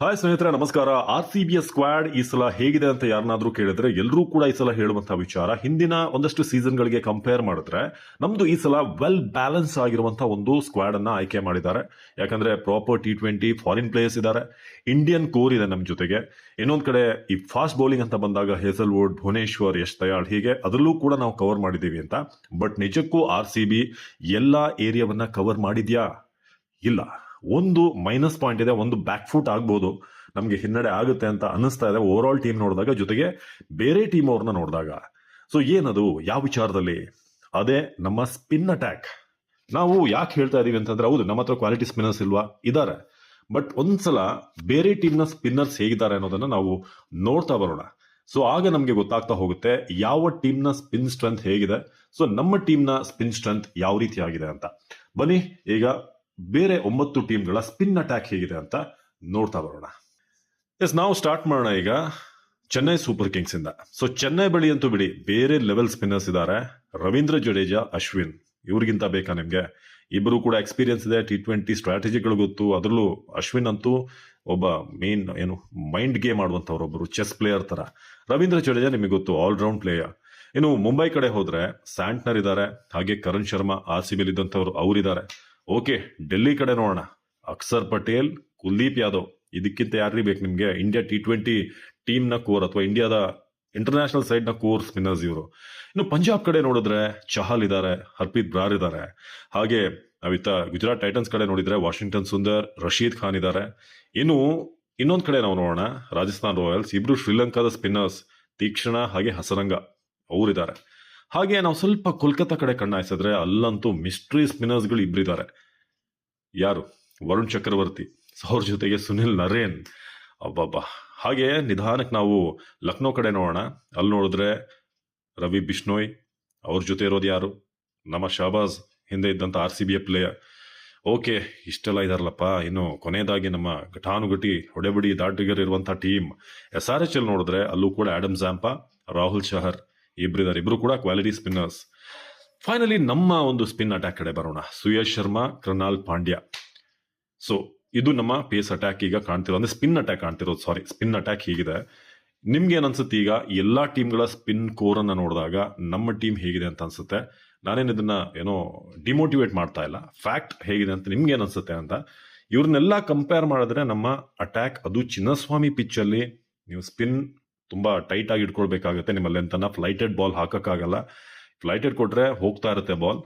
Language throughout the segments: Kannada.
ಹಾಯ್ ಸ್ನೇಹಿತರೆ, ನಮಸ್ಕಾರ. ಆರ್ ಸಿ ಬಿ ಸ್ಕ್ವಾಡ್ ಈ ಸಲ ಹೇಗಿದೆ ಅಂತ ಯಾರನ್ನಾದ್ರೂ ಕೇಳಿದ್ರೆ ಎಲ್ಲರೂ ಕೂಡ ಈ ಸಲ ಹೇಳುವಂತಹ ವಿಚಾರ. ಹಿಂದಿನ ಒಂದಷ್ಟು ಸೀಸನ್ ಗಳಿಗೆ ಕಂಪೇರ್ ಮಾಡಿದ್ರೆ ನಮ್ದು ಈ ಸಲ ವೆಲ್ ಬ್ಯಾಲೆನ್ಸ್ ಆಗಿರುವಂತಹ ಒಂದು ಸ್ಕ್ವಾಡ್ ಅನ್ನ ಆಯ್ಕೆ ಮಾಡಿದ್ದಾರೆ. ಯಾಕಂದ್ರೆ proper T twenty foreign players ಇದ್ದಾರೆ. ಇಂಡಿಯನ್ ಕೋರ್ ಇದೆ ನಮ್ಮ ಜೊತೆಗೆ. ಇನ್ನೊಂದ್ ಕಡೆ ಈ ಫಾಸ್ಟ್ ಬೌಲಿಂಗ್ ಅಂತ ಬಂದಾಗ ಹೇಸಲ್ವುಡ್, ಭುವನೇಶ್ವರ್, ಯಶ್ ದಯಾಳ್ ಹೀಗೆ ಅದರಲ್ಲೂ ಕೂಡ ನಾವು ಕವರ್ ಮಾಡಿದ್ದೀವಿ ಅಂತ. ಬಟ್ ನಿಜಕ್ಕೂ ಆರ್ ಸಿ ಬಿ ಎಲ್ಲಾ ಏರಿಯಾವನ್ನ ಕವರ್ ಮಾಡಿದ್ಯಾ? ಇಲ್ಲ. ಒಂದು ಮೈನಸ್ ಪಾಯಿಂಟ್ ಇದೆ, ಒಂದು ಬ್ಯಾಕ್ ಫುಟ್ ಆಗ್ಬೋದು. ನಮಗೆ ಹಿನ್ನಡೆ ಆಗುತ್ತೆ ಅಂತ ಅನಿಸ್ತಾ ಇದೆ. ಓವರ್ ಆಲ್ ಟೀಮ್ ನೋಡಿದಾಗ, ಜೊತೆಗೆ ಬೇರೆ ಟೀಮ್ ಅವ್ರನ್ನ ನೋಡಿದಾಗ. ಸೊ ಏನದು? ಯಾವ ವಿಚಾರದಲ್ಲಿ? ಅದೇ ನಮ್ಮ ಸ್ಪಿನ್ ಅಟ್ಯಾಕ್ ನಾವು ಯಾಕೆ ಹೇಳ್ತಾ ಇದೀವಿ ಅಂತಂದ್ರೆ, ಹೌದು, ನಮ್ಮ ಹತ್ರ ಕ್ವಾಲಿಟಿ ಸ್ಪಿನ್ನರ್ಸ್ ಇಲ್ವಾ? ಇದ್ದಾರೆ ಬಟ್ ಒಂದ್ಸಲ ಬೇರೆ ಟೀಮ್ನ ಸ್ಪಿನ್ನರ್ಸ್ ಹೇಗಿದ್ದಾರೆ ಅನ್ನೋದನ್ನ ನಾವು ನೋಡ್ತಾ ಬರೋಣ. ಸೊ ಆಗ ನಮಗೆ ಗೊತ್ತಾಗ್ತಾ ಹೋಗುತ್ತೆ, ಯಾವ ಟೀಮ್ನ ಸ್ಪಿನ್ ಸ್ಟ್ರೆಂತ್ ಹೇಗಿದೆ? ಸೊ ನಮ್ಮ ಟೀಮ್ನ ಸ್ಪಿನ್ ಸ್ಟ್ರೆಂತ್ ಯಾವ ರೀತಿ ಆಗಿದೆ ಅಂತ. ಬನ್ನಿ, ಈಗ ಬೇರೆ ಒಂಬತ್ತು ಟೀಮ್ಗಳ ಸ್ಪಿನ್ ಅಟ್ಯಾಕ್ ಹೇಗಿದೆ ಅಂತ ನೋಡ್ತಾ ಬರೋಣ. ಎಸ್ ನಾವು ಸ್ಟಾರ್ಟ್ ಮಾಡೋಣ ಈಗ ಚೆನ್ನೈ ಸೂಪರ್ ಕಿಂಗ್ಸ್ ಇಂದ. ಸೊ ಚೆನ್ನೈ ಬಳಿ ಅಂತೂ ಬಿಡಿ, ಬೇರೆ ಲೆವೆಲ್ ಸ್ಪಿನ್ನರ್ಸ್ ಇದ್ದಾರೆ ರವೀಂದ್ರ ಜಡೇಜಾ, ಅಶ್ವಿನ್, ಇವ್ರಿಗಿಂತ ಬೇಕಾ ನಿಮ್ಗೆ? ಇಬ್ಬರು ಕೂಡ ಎಕ್ಸ್ಪೀರಿಯನ್ಸ್ ಇದೆ ಟಿ ಟ್ವೆಂಟಿ ಸ್ಟ್ರಾಟಜಿಗಳು ಗೊತ್ತು. ಅದರಲ್ಲೂ ಅಶ್ವಿನ್ ಅಂತೂ ಒಬ್ಬ ಮೇನ್ ಏನು ಮೈಂಡ್ ಗೇಮ್ ಆಡುವಂತವ್ರೊಬ್ಬರು ಚೆಸ್ ಪ್ಲೇಯರ್ ತರ. ರವೀಂದ್ರ ಜಡೇಜಾ ನಿಮಗೆ ಗೊತ್ತು ಆಲ್ರೌಂಡ್ ಪ್ಲೇಯರ್ ಇನ್ನು ಮುಂಬೈ ಕಡೆ ಹೋದ್ರೆ ಸ್ಯಾಂಟ್ನರ್ ಇದ್ದಾರೆ ಹಾಗೆ Karan Sharma, R C bill ಇದ್ದಂಥವ್ರು ಅವರಿದ್ದಾರೆ ಓಕೆ, ಡೆಲ್ಲಿ ಕಡೆ ನೋಡೋಣ. ಅಕ್ಷರ್ ಪಟೇಲ್, ಕುಲ್ದೀಪ್ ಯಾದವ್, ಇದಕ್ಕಿಂತ ಯಾರ್ರಿ ಬೇಕು ನಿಮಗೆ? ಇಂಡಿಯಾ ಟಿ ಟ್ವೆಂಟಿ ಟೀಮ್ನ ಕೋರ್ ಅಥವಾ ಇಂಡಿಯಾದ ಇಂಟರ್ನ್ಯಾಷನಲ್ ಸೈಡ್ನ ಕೋರ್ ಸ್ಪಿನ್ನರ್ಸ್ ಇವರು. ಇನ್ನು ಪಂಜಾಬ್ ಕಡೆ ನೋಡಿದ್ರೆ ಚಹಲ್ ಇದ್ದಾರೆ ಹರ್ಪ್ರೀತ್ ಬ್ರಾರ್ ಇದ್ದಾರೆ ಹಾಗೆ ನಾವಿತ್ತ ಗುಜರಾತ್ ಟೈಟನ್ಸ್ ಕಡೆ ನೋಡಿದ್ರೆ ವಾಷಿಂಗ್ಟನ್ ಸುಂದರ್, ರಶೀದ್ ಖಾನ್ ಇದ್ದಾರೆ ಇನ್ನು ಇನ್ನೊಂದು ಕಡೆ ನಾವು ನೋಡೋಣ, ರಾಜಸ್ಥಾನ್ ರಾಯಲ್ಸ್, ಇಬ್ರು ಶ್ರೀಲಂಕಾದ ಸ್ಪಿನ್ನರ್ಸ್ ತೀಕ್ಷ್ಣ ಹಾಗೆ ಹಸರಂಗ ಅವರಿದ್ದಾರೆ ಹಾಗೆ ನಾವು ಸ್ವಲ್ಪ ಕೋಲ್ಕತ್ತಾ ಕಡೆ ಕಣ್ಣಾಯಿಸಿದ್ರೆ ಅಲ್ಲಂತೂ ಮಿಸ್ಟ್ರಿ ಸ್ಪಿನ್ನರ್ಸ್ಗಳು ಇಬ್ಬರಿದ್ದಾರೆ ಯಾರು? ವರುಣ್ ಚಕ್ರವರ್ತಿ ಅವ್ರ ಜೊತೆಗೆ ಸುನಿಲ್ ನರೇನ್. ಅಬ್ಬಬ್ಬಾ. ಹಾಗೆ ನಿಧಾನಕ್ಕೆ ನಾವು ಲಕ್ನೋ ಕಡೆ ನೋಡೋಣ. ಅಲ್ಲಿ ನೋಡಿದ್ರೆ ರವಿ ಬಿಷ್ಣೋಯ್, ಅವ್ರ ಜೊತೆ ಇರೋದು ಯಾರು? ನಮ್ಮ ಶಹಬಾಜ್ ಹಿಂದೆ ಇದ್ದಂಥ R C B a player okay, ಇಷ್ಟೆಲ್ಲ ಇದಾರಲ್ಲಪ್ಪ. ಇನ್ನು ಕೊನೆಯದಾಗಿ ನಮ್ಮ ಘಟಾನುಘಟಿ ಹೊಡೆಬಡಿ ದಾಟಿಗರ್ ಇರುವಂತಹ team S R H L ನೋಡಿದ್ರೆ ಅಲ್ಲೂ ಕೂಡ ಆಡಮ್ ಜಾಂಪಾ ರಾಹುಲ್ ಶಹರ್ ಇಬ್ಬರಿದ್ದಾರೆ ಇಬ್ರು ಕೂಡ ಕ್ವಾಲಿಟಿ ಸ್ಪಿನ್ನರ್ಸ್ ಫೈನಲಿ ನಮ್ಮ ಒಂದು ಸ್ಪಿನ್ ಅಟ್ಯಾಕ್ ಕಡೆ ಬರೋಣ. ಸುಯಶ್ ಶರ್ಮಾ ಕೃನಾಲ್ ಪಾಂಡ್ಯ. ಸೊ ಇದು ನಮ್ಮ ಪೇಸ್ ಅಟ್ಯಾಕ್ ಈಗ ಕಾಣ್ತಿರೋ, ಅಂದ್ರೆ ಸ್ಪಿನ್ ಅಟ್ಯಾಕ್ ಕಾಣ್ತಿರೋದು ಸಾರಿ ಸ್ಪಿನ್ ಅಟ್ಯಾಕ್ ಹೀಗಿದೆ. ನಿಮ್ಗೆ ಏನ್ ಅನ್ಸುತ್ತೆ ಈಗ? ಎಲ್ಲಾ ಟೀಮ್ಗಳ ಸ್ಪಿನ್ ಕೋರ್ ಅನ್ನ ನೋಡಿದಾಗ ನಮ್ಮ ಟೀಮ್ ಹೇಗಿದೆ ಅಂತ ಅನ್ಸುತ್ತೆ. ನಾನೇನು ಇದನ್ನ, ಏನೋ ಡಿಮೋಟಿವೇಟ್ ಮಾಡ್ತಾ ಇಲ್ಲ. ಫ್ಯಾಕ್ಟ್ ಹೇಗಿದೆ ಅಂತ ನಿಮ್ಗೆ ಏನ್ ಅನ್ಸುತ್ತೆ ಅಂತ. ಇವ್ರನ್ನೆಲ್ಲ ಕಂಪೇರ್ ಮಾಡಿದ್ರೆ ನಮ್ಮ ಅಟ್ಯಾಕ್ ಅದು ಚಿನ್ನಸ್ವಾಮಿ ಪಿಚ್ ಅಲ್ಲಿ ನೀವು ಸ್ಪಿನ್ ತುಂಬಾ ಟೈಟ್ ಆಗಿ ಇಟ್ಕೊಳ್ಬೇಕಾಗುತ್ತೆ ನಿಮ್ಮ ಲೆಂತನ್ನ ಫ್ಲೈಟೆಡ್ ಬಾಲ್ ಹಾಕಕ್ಕಾಗಲ್ಲ. ಫ್ಲೈಟೆಡ್ ಕೊಟ್ರೆ ಹೋಗ್ತಾ ಇರುತ್ತೆ ಬಾಲ್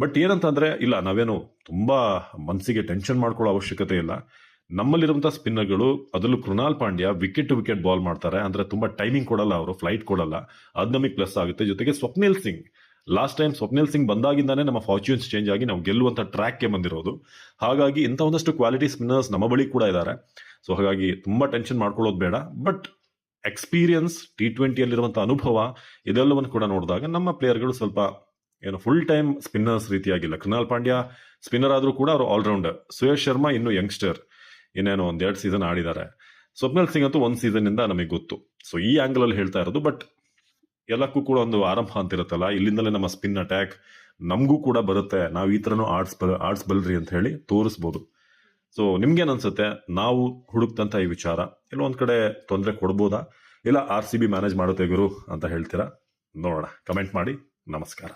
ಬಟ್ ಏನಂತಂದ್ರೆ, ಇಲ್ಲ, ನಾವೇನು ತುಂಬಾ ಮನಸ್ಸಿಗೆ ಟೆನ್ಷನ್ ಮಾಡ್ಕೊಳ್ಳೋ ಅವಶ್ಯಕತೆ ಇಲ್ಲ. ನಮ್ಮಲ್ಲಿರುವಂತಹ ಸ್ಪಿನ್ನರ್ಗಳು ಅದರಲ್ಲೂ Krunal Pandya wicket to wicket ball ಮಾಡ್ತಾರೆ. ಅಂದ್ರೆ ತುಂಬಾ ಟೈಮಿಂಗ್ ಕೊಡಲ್ಲ ಅವರು ಫ್ಲೈಟ್ ಕೊಡಲ್ಲ. ಅದು ನಮಗೆ ಪ್ಲಸ್ ಆಗುತ್ತೆ. ಜೊತೆಗೆ ಸ್ವಪ್ನಿಲ್ ಸಿಂಗ್. ಲಾಸ್ಟ್ ಟೈಮ್ ಸ್ವಪ್ನಿಲ್ ಸಿಂಗ್ ಬಂದಾಗಿಂದಾನೇ ನಮ್ಮ ಫಾರ್ಚ್ಯೂನ್ಸ್ ಚೇಂಜ್ ಆಗಿ ನಾವು ಗೆಲ್ಲುವಂತ ಟ್ರ್ಯಾಕ್ಗೆ ಬಂದಿರೋದು. ಹಾಗಾಗಿ ಇಂಥ ಒಂದಷ್ಟು ಕ್ವಾಲಿಟಿ ಸ್ಪಿನ್ನರ್ಸ್ ನಮ್ಮ ಬಳಿ ಕೂಡ ಇದ್ದಾರೆ ಸೊ ಹಾಗಾಗಿ ತುಂಬಾ ಟೆನ್ಷನ್ ಮಾಡ್ಕೊಳ್ಳೋದು ಬೇಡ. ಬಟ್ ಎಕ್ಸ್ಪೀರಿಯನ್ಸ್ ಟಿ ಟ್ವೆಂಟಿಯಲ್ಲಿರುವಂಥ ಅನುಭವ, ಇದೆಲ್ಲವನ್ನು ಕೂಡ ನೋಡಿದಾಗ ನಮ್ಮ ಪ್ಲೇಯರ್ಗಳು ಸ್ವಲ್ಪ, ಏನು ಫುಲ್ ಟೈಮ್ ಸ್ಪಿನ್ನರ್ಸ್ ರೀತಿಯಾಗಿಲ್ಲ. ಕೃಣಾಲ್ ಪಾಂಡ್ಯ ಸ್ಪಿನ್ನರ್ ಆದ್ರೂ ಕೂಡ ಅವರು ಆಲ್ರೌಂಡರ್ ಸುಯೇಶ್ ಶರ್ಮಾ ಇನ್ನು ಯಂಗ್ಸ್ಟರ್ ಇನ್ನೇನು ಒಂದ್ ಎರಡು ಸೀಸನ್ ಆಡಿದ್ದಾರೆ. ಸ್ವಪ್ನಲ್ ಸಿಂಗ್ ಅಂತೂ ಒಂದು ಸೀಸನ್ ಇಂದ ನಮಗೆ ಗೊತ್ತು. ಸೊ ಈ ಆಂಗಲ್ ಅಲ್ಲಿ ಹೇಳ್ತಾ ಇರೋದು ಬಟ್ ಎಲ್ಲಕ್ಕೂ ಕೂಡ ಒಂದು ಆರಂಭ ಅಂತ ಇರುತ್ತಲ್ಲ ಇಲ್ಲಿಂದಲೇ ನಮ್ಮ ಸ್ಪಿನ್ ಅಟ್ಯಾಕ್ ನಮಗೂ ಕೂಡ ಬರುತ್ತೆ. ನಾವು ಈ ತರನು ಆಡ್ಸ್ ಆಡ್ಸ್ಬಲ್ರಿ ಅಂತ ಹೇಳಿ ತೋರಿಸ್ಬೋದು. ಸೊ ನಿಮ್ಗೇನು ಅನ್ಸುತ್ತೆ ನಾವು ಹುಡುಕ್ತಂತ ಈ ವಿಚಾರ. ಇಲ್ಲ ಒಂದು ಕಡೆ ತೊಂದರೆ ಕೊಡ್ಬೋದಾ? ಇಲ್ಲ ಆರ್ ಸಿ ಬಿ ಮ್ಯಾನೇಜ್ ಮಾಡುತ್ತೆ ಗುರು ಅಂತ ಹೇಳ್ತೀರಾ? ನೋಡೋಣ. ಕಮೆಂಟ್ ಮಾಡಿ. ನಮಸ್ಕಾರ.